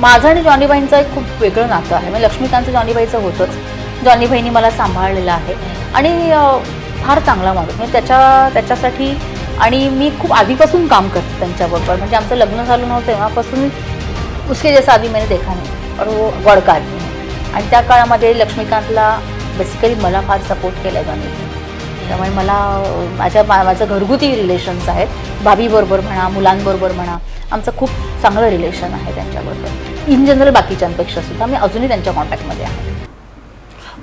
माझं आणि जॉनीबाईंचं एक खूप वेगळं नातं आहे. म्हणजे लक्ष्मीकांतचं जॉनीबाईचं होतंच. जॉनीबाईंनी मला सांभाळलेलं आहे. आणि फार चांगला माणूस. म्हणजे त्याच्या त्याच्यासाठी आणि मी खूप आधीपासून काम करते त्यांच्याबरोबर. म्हणजे आमचं लग्न झालं नव्हतं तेव्हापासून उसके जैसा आधी मैंने देखा नाही. और वो बडका आणि त्या काळामध्ये लक्ष्मीकांतला बेसिकली मला फार सपोर्ट केला जॉनीने त्यामुळे मला माझ्या मा- माझं घरगुती रिलेशन्स आहेत. भाभीबरोबर म्हणा मुलांबरोबर म्हणा आमचं खूप चांगलं रिलेशन आहे त्यांच्याबरोबर. इन जनरल बाकीच्यांपेक्षा सुद्धा. मी अजूनही त्यांच्या कॉन्टॅक्टमध्ये आहे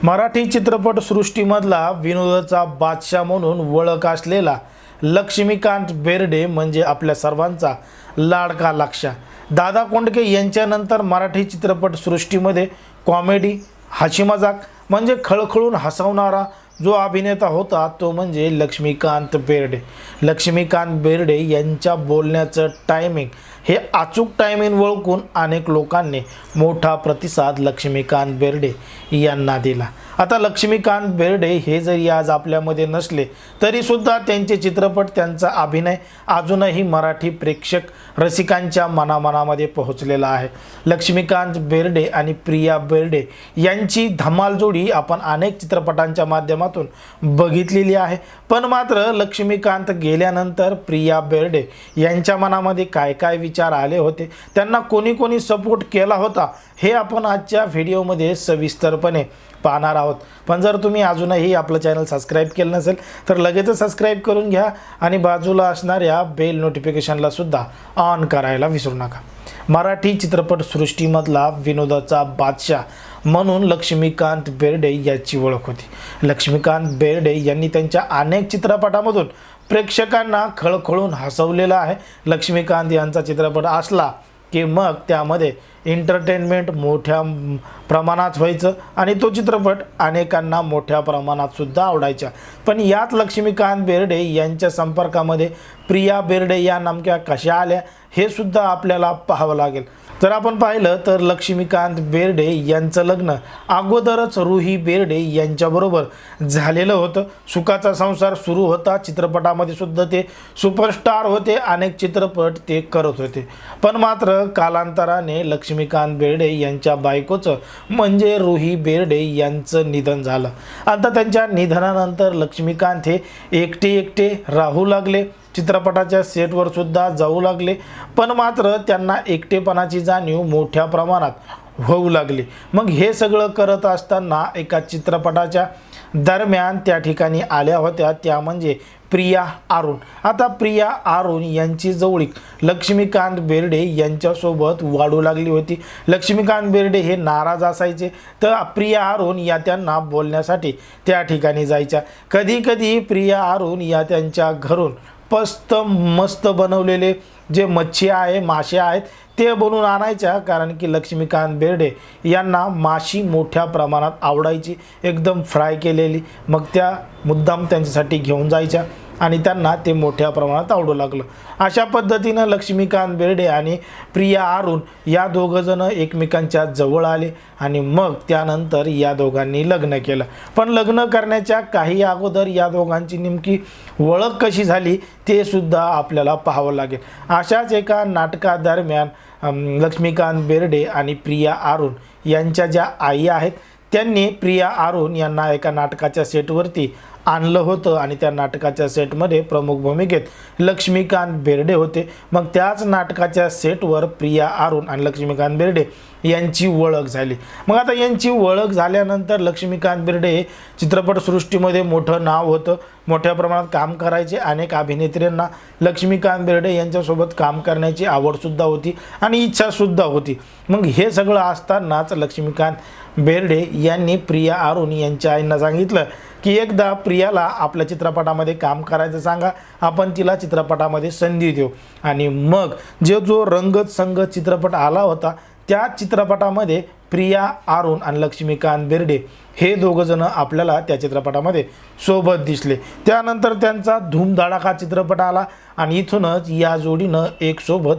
मराठी चित्रपटसृष्टीमधला विनोदाचा बादशाह म्हणून ओळख असलेला लक्ष्मीकांत बेर्डे म्हणजे आपल्या सर्वांचा लाडका लक्षा दादा कोंडके यांच्यानंतर मराठी चित्रपटसृष्टीमध्ये कॉमेडी हाशी मजाक म्हणजे खळखळून हसवणारा जो अभिनेता होता तो म्हणजे लक्ष्मीकांत बेर्डे. लक्ष्मीकांत बेर्डे यांच्या बोलण्याचं टायमिंग हे अचूक टायमिंग ओळखून अनेक लोकांनी मोठा प्रतिसाद लक्ष्मीकांत बेर्डे यांना दिला. आता लक्ष्मीकांत बेर्डे हे जरी आज आपल्यामध्ये नसले तरीसुद्धा त्यांचे चित्रपट त्यांचा अभिनय अजूनही मराठी प्रेक्षक रसिकांच्या मनामनामध्ये पोहोचलेला आहे. लक्ष्मीकांत बेर्डे आणि प्रिया बेर्डे यांची धमाल जोडी आपण अनेक चित्रपटांच्या माध्यमातून बघितलेली आहे. पण मात्र लक्ष्मीकांत गेल्यानंतर प्रिया बेर्डे यांच्या मनामध्ये काय काय विचार आले होते? त्यांना कोणी कोणी सपोर्ट केला होता? हे आपण आजच्या व्हिडिओमध्ये सविस्तरपणे पाहणार आहोत. पण जर तुम्ही अजूनही आपलं चॅनल सबस्क्राईब केलं नसेल तर लगेचच सबस्क्राईब करून घ्या आणि बाजूला असणाऱ्या बेल नोटिफिकेशनला सुद्धा ऑन करायला विसरू नका. मराठी चित्रपटसृष्टीमधला विनोदाचा बादशाह म्हणून लक्ष्मीकांत बेर्डे याची ओळख होती. लक्ष्मीकांत बेर्डे यांनी त्यांच्या अनेक चित्रपटामधून प्रेक्षकांना खळखळून हसवलेलं आहे. लक्ष्मीकांत यांचा चित्रपट असला की मग त्यामध्ये एंटरटेनमेंट मोठ्या प्रमाणात व्हायचं आणि तो चित्रपट अनेकांना मोठ्या प्रमाणातसुद्धा आवडायचा. पण यात लक्ष्मीकांत बेर्डे यांच्या संपर्कामध्ये प्रिया बेर्डे या नामक्या कशा आल्या हे सुद्धा आपल्याला पाहावं लागेल. जर आपण पाहिलं तर लक्ष्मीकांत बेर्डे यांचं लग्न अगोदरच रुही बेर्डे यांच्याबरोबर झालेलं होतं. सुखाचा संसार सुरू होता. चित्रपटामध्ये सुद्धा ते सुपरस्टार होते. अनेक चित्रपट ते करत होते. पण मात्र कालांतराने लक्ष्मीकांत बेर्डे यांच्या बायकोचं म्हणजे रुही बेर्डे यांचं निधन झालं. आता त्यांच्या निधनानंतर लक्ष्मीकांत हे एकटे एकटे राहू लागले. चित्रपटाच्या सेटवर सुद्धा जाऊ लागले पण मात्र त्यांना एकटेपणाची जाणीव मोठ्या प्रमाणात होऊ लागली. मग हे सगळं करत असताना एका चित्रपटाच्या दरम्यान त्या ठिकाणी आल्या होत्या त्या म्हणजे प्रिया आरुण आता प्रिया आरुण यांची जवळीक लक्ष्मीकांत बेर्डे यांच्यासोबत वाढू लागली होती. लक्ष्मीकांत बेर्डे हे नाराज असायचे तर प्रिया आरुण या त्यांना बोलण्यासाठी त्या ठिकाणी जायच्या. कधी कधी प्रिया आरुण या त्यांच्या घरून पस्त मस्त बनवलेले जे मच्छी आहे मासे आहेत ते बनवून आणायच्या. कारण की लक्ष्मीकांत बेर्डे यांना माशी मोठ्या प्रमाणात आवडायची. एकदम फ्राय केलेली. मग त्या मुद्दाम त्यांच्यासाठी घेऊन जायच्या. आणि त्यांना ते मोठ्या प्रमाणात आवडू लागलं. अशा पद्धतीनं लक्ष्मीकांत बेर्डे आणि प्रिया आरुण या दोघंजणं एकमेकांच्या जवळ आले आणि मग त्यानंतर या दोघांनी लग्न केलं. पण लग्न करण्याच्या काही अगोदर या दोघांची नेमकी ओळख कशी झाली ते सुद्धा आपल्याला पाहावं लागेल. अशाच एका नाटकादरम्यान लक्ष्मीकांत बेर्डे आणि प्रिया आरुण यांच्या ज्या आई आहेत त्यांनी प्रिया आरुण यांना एका नाटकाच्या सेटवरती आणलं होतं आणि त्या नाटकाच्या सेटमध्ये प्रमुख भूमिकेत लक्ष्मीकांत बेर्डे होते. मग त्याच नाटकाच्या सेटवर प्रिया आरुण आणि लक्ष्मीकांत बेर्डे यांची ओळख झाली. मग आता यांची ओळख झाल्यानंतर लक्ष्मीकांत बेर्डे हे चित्रपटसृष्टीमध्ये मोठं नाव होतं. मोठ्या प्रमाणात काम करायचे. अनेक अभिनेत्रींना लक्ष्मीकांत बेर्डे यांच्यासोबत काम करण्याची आवडसुद्धा होती आणि इच्छासुद्धा होती. मग हे सगळं असतानाच लक्ष्मीकांत बेर्डे यांनी प्रिया आरुण यांच्या आईंना सांगितलं की एकदा प्रियाला आपल्या चित्रपटामध्ये काम करायचं सांगा. आपण तिला चित्रपटामध्ये संधी देऊ. आणि मग जे जो रंगत संगत चित्रपट आला होता त्या चित्रपटामध्ये प्रिया आरुण आणि लक्ष्मीकांत बेर्डे हे दोघंजणं आपल्याला त्या चित्रपटामध्ये सोबत दिसले. त्यानंतर त्यांचा धूमधडाका चित्रपट आला आणि इथूनच या जोडीनं एक सोबत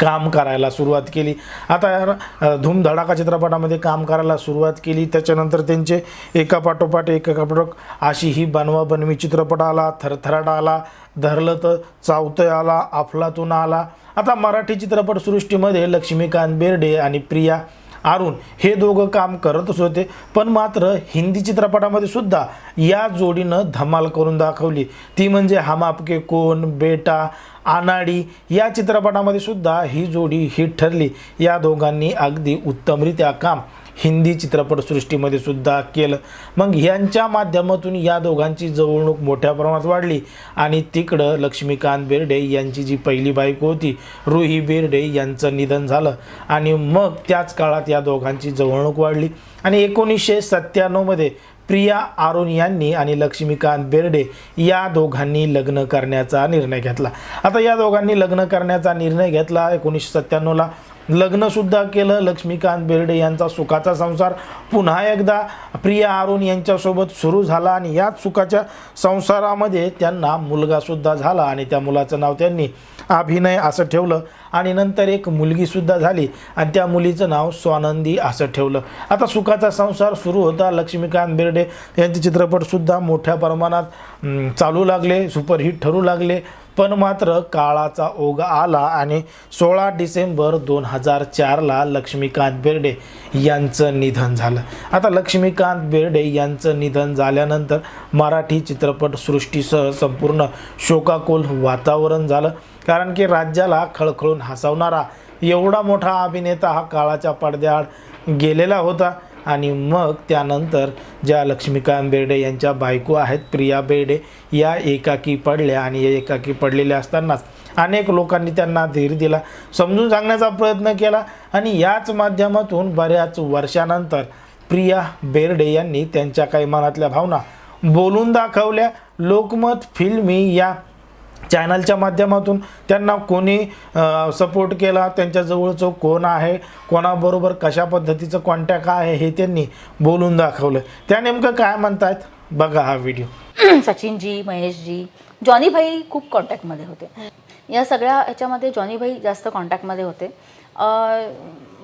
काम करायला सुरुवात केली. आता यार धूमधडाका चित्रपटामध्ये काम करायला सुरुवात केली. त्याच्यानंतर त्यांचे एका पाठोपाठ एका अशी ही बनवा बनवी चित्रपट आला थरथराट आला धरलं तर चावतय आला अफलातून आला. आता मराठी चित्रपटसृष्टीमध्ये लक्ष्मीकांत बेर्डे आणि प्रिया अरुण हे दोघं काम करतच होते. पण मात्र हिंदी चित्रपटामध्ये सुद्धा या जोडीनं धमाल करून दाखवली. ती म्हणजे हम आपके कोण बेटा आनाडी या चित्रपटामध्ये सुद्धा ही जोडी हिट ठरली. या दोघांनी अगदी उत्तमरित्या काम हिंदी चित्रपटसृष्टीमध्ये सुद्धा केलं. मग यांच्या माध्यमातून या दोघांची जवळणूक मोठ्या प्रमाणात वाढली. आणि तिकडं लक्ष्मीकांत बेर्डे यांची जी पहिली बायको होती रुही बेर्डे यांचं निधन झालं. आणि मग त्याच काळात या दोघांची जवळणूक वाढली. आणि एकोणीसशे सत्त्याण्णवमध्ये प्रिया आरोन यांनी आणि लक्ष्मीकांत बेर्डे या दोघांनी लग्न करण्याचा निर्णय घेतला. आता या दोघांनी लग्न करण्याचा निर्णय घेतला एकोणीसशे सत्त्याण्णवला लग्नसुद्धा केलं. लक्ष्मीकांत बेर्डे यांचा सुखाचा संसार पुन्हा एकदा प्रिया अरुण यांच्यासोबत सुरू झाला आणि याच सुखाच्या संसारामध्ये त्यांना मुलगासुद्धा झाला आणि त्या मुलाचं नाव त्यांनी अभिनय असं ठेवलं आणि नंतर एक मुलगीसुद्धा झाली आणि त्या मुलीचं नाव स्वानंदी असं ठेवलं. आता सुखाचा संसार सुरू होता. लक्ष्मीकांत बेर्डे यांचे चित्रपटसुद्धा मोठ्या प्रमाणात चालू लागले सुपरहिट ठरू लागले. पण मात्र काळाचा ओघ आला आणि सोळा डिसेंबर दोन हजार चारला लक्ष्मीकांत बेर्डे यांचं निधन झालं. आता लक्ष्मीकांत बेर्डे यांचं निधन झाल्यानंतर मराठी चित्रपटसृष्टीसह संपूर्ण शोकाकुल वातावरण झालं. कारण की राज्याला खळखळून हसवणारा एवढा मोठा अभिनेता हा काळाच्या पडद्याआड गेलेला होता. आणि मग त्यानंतर ज्या लक्ष्मीकांत बेर्डे यांच्या बायको आहेत प्रिया बेर्डे या एकाकी पडल्या आणि या एकाकी पडलेल्या असतानाच अनेक लोकांनी त्यांना धीर दिला. समजून सांगण्याचा प्रयत्न केला आणि याच माध्यमातून बऱ्याच वर्षानंतर प्रिया बेर्डे यांनी त्यांच्या काही मनातल्या भावना बोलून दाखवल्या. लोकमत फिल्मी या चॅनलच्या माध्यमातून त्यांना कोणी सपोर्ट केला त्यांच्याजवळचं कोण आहे कोणाबरोबर कशा पद्धतीचं कॉन्टॅक्ट आहे हे त्यांनी बोलून दाखवलं. त्या नेमकं काय म्हणतायत? बघा हा व्हिडिओ सचिनजी महेशजी जॉनी भाई खूप कॉन्टॅक्टमध्ये होते. या सगळ्या ह्याच्यामध्ये जॉनी भाई जास्त कॉन्टॅक्टमध्ये होते. अं,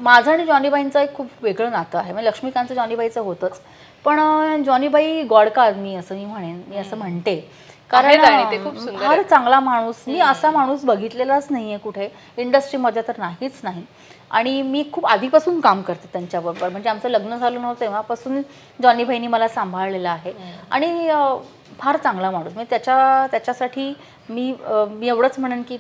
माझं आणि जॉनी भाईंचं एक खूप वेगळं नातं आहे. म्हणजे लक्ष्मीकांतचं जॉनी भाईचं होतंच. पण अं, जॉनी भाई गॉड का आदमी असं मी म्हणेन मी असं म्हणते. कारण आणि ते खूप सुंदर फार चांगला माणूस मी असा माणूस बघितलेलाच नाहीये कुठे. इंडस्ट्रीमध्ये तर नाहीच नाही. आणि मी खूप आधीपासून काम करते त्यांच्याबरोबर. म्हणजे आमचं लग्न झालं नव्हतं तेव्हापासून जॉनी भाईनी मला सांभाळलेलं आहे. आणि फार चांगला माणूस. म्हणजे त्याच्या त्याच्यासाठी मी मी एवढंच म्हणेन की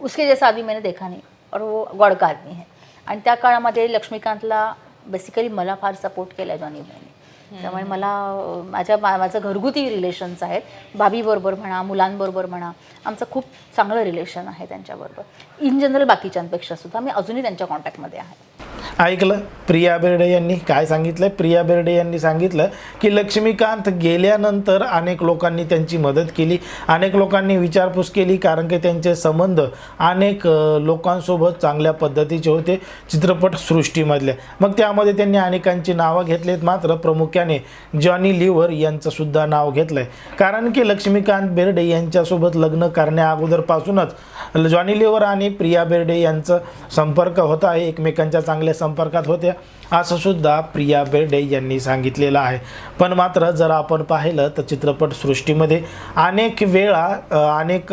उसके जैसा आदमी मैंने देखा नहीं और वो गॉड का आदमी है. आणि त्या काळामध्ये लक्ष्मीकांतला बेसिकली मला फार सपोर्ट केला जॉनी भाईने त्यामुळे मला माझ्या मा- माझं घरगुती रिलेशन्स आहेत. भाभीबरोबर म्हणा मुलांबरोबर म्हणा आमचं खूप चांगलं रिलेशन आहे त्यांच्याबरोबर. इन जनरल बाकीच्यांपेक्षा सुद्धा मी अजूनही त्यांच्या कॉन्टॅक्टमध्ये आहे. ऐकलं प्रिया बेर्डे यांनी. काय सांगितलं प्रिया बेर्डे यांनी सांगितलं की लक्ष्मीकांत गेल्यानंतर अनेक लोकांनी त्यांची मदत केली. अनेक लोकांनी विचारपूस केली कारण की त्यांचे संबंध अनेक लोकांसोबत चांगल्या पद्धतीचे होते चित्रपटसृष्टीमधल्या मग त्यामध्ये त्यांनी अनेकांची नावं घेतलीत. मात्र प्रामुख्याने जॉनी लिव्हर यांचंसुद्धा नाव घेतलं आहे कारण की लक्ष्मीकांत बेर्डे यांच्यासोबत लग्न करण्या अगोदरपासूनच जॉनी लिव्हर आणि प्रिया बेर्डे यांचं संपर्क होता आहे. एकमेकांच्या चांगल्या संपर्कात होत्या असं सुद्धा प्रिया बेर्डे यांनी सांगितलेलं आहे. पण मात्र जर आपण पाहिलं तर चित्रपटसृष्टीमध्ये अनेक वेळा अनेक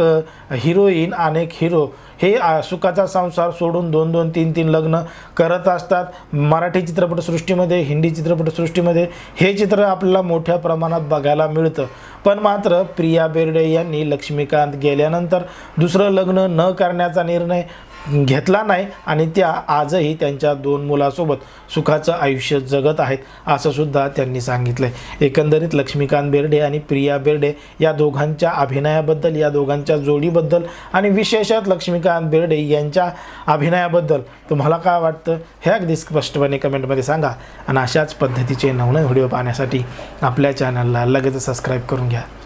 हिरोईन अनेक हिरो हे सुखाचा संसार सोडून दोन दोन तीन तीन लग्न करत असतात. मराठी चित्रपटसृष्टीमध्ये हिंदी चित्रपटसृष्टीमध्ये हे चित्र आपल्याला मोठ्या प्रमाणात बघायला मिळतं. पण मात्र प्रिया बेर्डे यांनी लक्ष्मीकांत गेल्यानंतर दुसरं लग्न न करण्याचा निर्णय घेतला नाही आणि त्या आजही त्यांच्या दोन मुलासोबत सुखाचं आयुष्य जगत आहेत असं सुद्धा त्यांनी सांगितलं आहे एकंदरीत लक्ष्मीकांत बेर्डे आणि प्रिया बेर्डे या दोघांच्या अभिनयाबद्दल या दोघांच्या जोडीबद्दल आणि विशेषत लक्ष्मीकांत बेर्डे यांच्या अभिनयाबद्दल तुम्हाला काय वाटतं हे अगदी स्पष्टपणे कमेंटमध्ये सांगा. आणि अशाच पद्धतीचे नवनवीन व्हिडिओ पाहण्यासाठी आपल्या चॅनलला लगेच सबस्क्राईब करून घ्या.